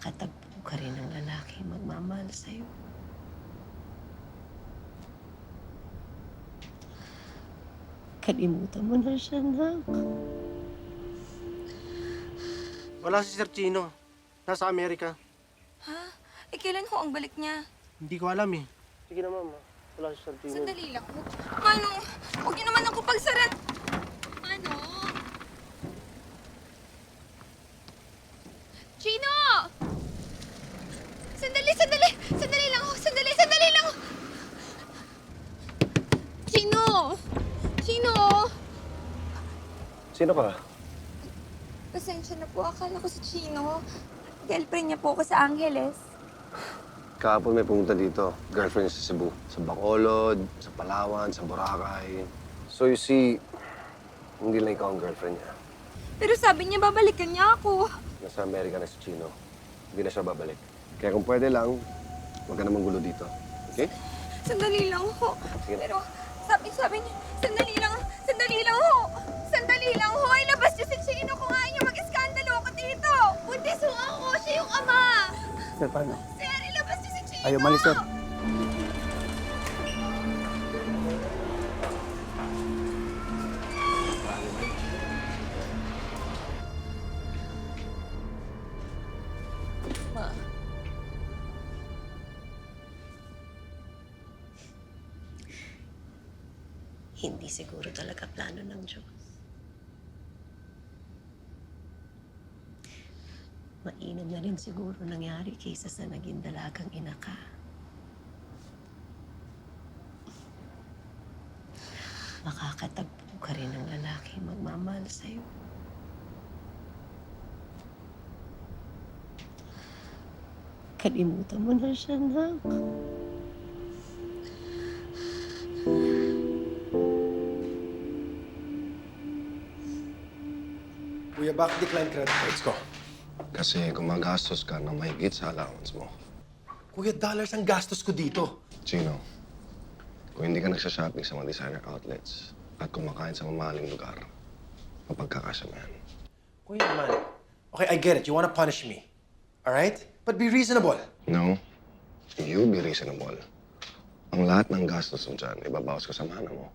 makakatagpo ka rin ng lalaki magmamahal sa'yo. Kalimutan mo na siya, nak. Wala si Sir Chino. Nasa Amerika. Ha? Eh, kailan ho ang balik niya? Hindi ko alam eh. Sige na, mama. Wala si Sir Chino. Sandali lang ho. Mano, huwag niyo naman ako pagsaran. Mano? Chino! Sandali, sandali! Sandali lang ho! Sandali, sandali lang ho! Chino! Chino! Sino ka? Pasensya na po. Akala ko si Chino. Girlfriend niya po ako sa Angeles. Kahapon may pumunta dito. Girlfriend niya sa Cebu. Sa Bacolod, sa Palawan, sa Boracay. So you see, hindi lang ikaw ang girlfriend niya. Pero sabi niya babalikan niya ako. Nasa Amerika na si Chino. Hindi na siya babalik. Kaya kung pwede lang, huwag ka namang gulo dito. Okay? Sandali lang ho. Sige na. Pero sabi, sabi niya, sandali lang, sandali lang ho. Sandali lang ho. Ilabas niyo si Chino kung ayaw niyo mag-iskandalo ako dito. Buntis ho ako. Siya yung ama. Sir, paano? Sir, ilabas niyo si Chino. Ayaw, malis, sir. Hindi siguro talaga plano ng Diyos. Mainam na rin siguro nangyari kaysa sa naging dalagang ina ka. Makakatagpo ka rin ng lalaki magmamahal sa'yo. Kalimutan mo na siya, nak. Kuya, bakit decline credit cards ko? Kasi gumagastos ka ng mahigit sa allowance mo. Kuya, dollars ang gastos ko dito. Chino, kung hindi ka nagsha-shopping sa mga designer outlets at kumakain sa mamahaling lugar, mapagkakasya mo yan. Kuya naman. Okay, I get it. You wanna punish me. All right? But be reasonable. No, you be reasonable. Ang lahat ng gastos mo dyan, ibabawas ko sa mana mo.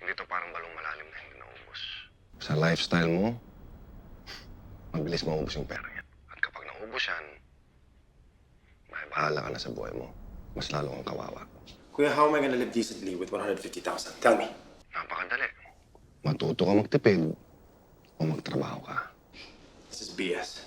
Hindi to parang balong malalim na hindi naubos. Sa lifestyle mo, mabilis maubos yung pera yan. At kapag naubos yan, may bahala ka na sa buhay mo. Mas lalo kang kawawa. Kuya, how am I gonna live decently with 150,000? Tell me. Napakadali. Matuto ka magtipid o magtrabaho ka. This is BS.